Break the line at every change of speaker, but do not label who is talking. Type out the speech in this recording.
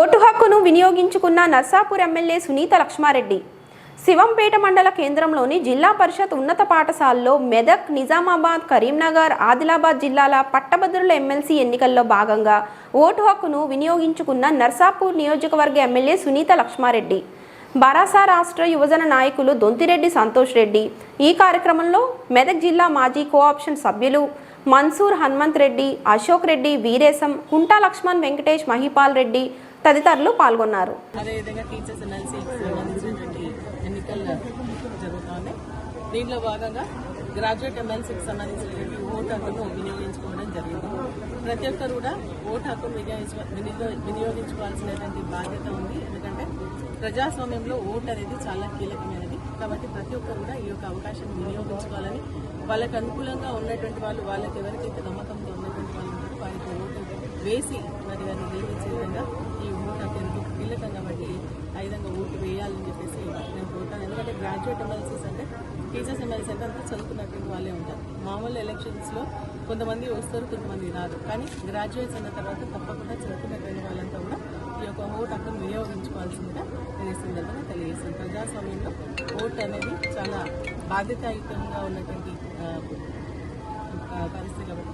Vote హక్కును వినియోగించుకున్న Narsapur MLA Sunitha Laxma Reddy. Shivampet మండల కేంద్రంలోని జిల్లా పరిషత్ ఉన్నత పాఠశాలలో మెదక్ నిజామాబాద్ కరీంనగర్ ఆదిలాబాద్ జిల్లాల పట్టభద్రుల ఎమ్మెల్సీ ఎన్నికల్లో భాగంగా ఓటు హక్కును వినియోగించుకున్న నర్సాపూర్ నియోజకవర్గ ఎమ్మెల్యే సునీత లక్ష్మారెడ్డి. బరాసా రాష్ట్ర యువజన నాయకులు దొంతిరెడ్డి సంతోష్ రెడ్డి. ఈ కార్యక్రమంలో మెదక్ జిల్లా మాజీ కోఆప్షన్ సభ్యులు మన్సూర్ హనుమంత్ రెడ్డి అశోక్ రెడ్డి వీరేశం కుంటా లక్ష్మణ్ వెంకటేష్ మహిపాల్ రెడ్డి తదితరులు పాల్గొన్నారు.
అదేవిధంగా టీచర్స్ దీంట్లో భాగంగా గ్రాడ్యుయేట్ ఎమ్మెల్సీకి సంబంధించినటువంటి ఓటు హక్కును వినియోగించుకోవడం జరిగింది. ప్రతి ఒక్కరు కూడా ఓటు హక్కును వినియోగించ వినియోగించుకోవాల్సినటువంటి బాధ్యత ఉంది. ఎందుకంటే ప్రజాస్వామ్యంలో ఓటు అనేది చాలా కీలకమైనది. కాబట్టి ప్రతి ఒక్కరు కూడా ఈ యొక్క అవకాశాన్ని వినియోగించుకోవాలని వాళ్ళకి అనుకూలంగా ఉన్నటువంటి వాళ్ళు వాళ్ళకి ఎవరికైతే నమ్మకం ఉన్నటువంటి వాళ్ళు ఉంటారో వారికి ఓటు వేసి మరి దాన్ని గెలిపించే విధంగా ఈ ఓటు హక్కు ఎంతో కీలకం కాబట్టి ఆ విధంగా ఓటు వేయాలని చెప్పేసి నేను కోరుతాను. ఎందుకంటే గ్రాడ్యుయేట్ ఎమ్మెల్సీస్ అంటే టీచర్స్ ఎమ్మెల్సీ అంటే అంతా చదువుకున్నటువంటి వాళ్ళే ఉంటారు. మామూలు ఎలక్షన్స్లో కొంతమంది వస్తారు కొంతమంది రాదు కానీ గ్రాడ్యుయేట్స్ అన్న తర్వాత తప్పకుండా చదువుకున్నటువంటి వాళ్ళంతా కూడా ఈ యొక్క ఓటు హక్కును వినియోగించుకోవాల్సిందిగా నేను ఈ సందర్భంగా తెలియజేస్తాను. ప్రజాస్వామ్యంలో ఓటు అనేది చాలా బాధ్యతాయుతంగా ఉన్నటువంటి పరిస్థితి కాబట్టి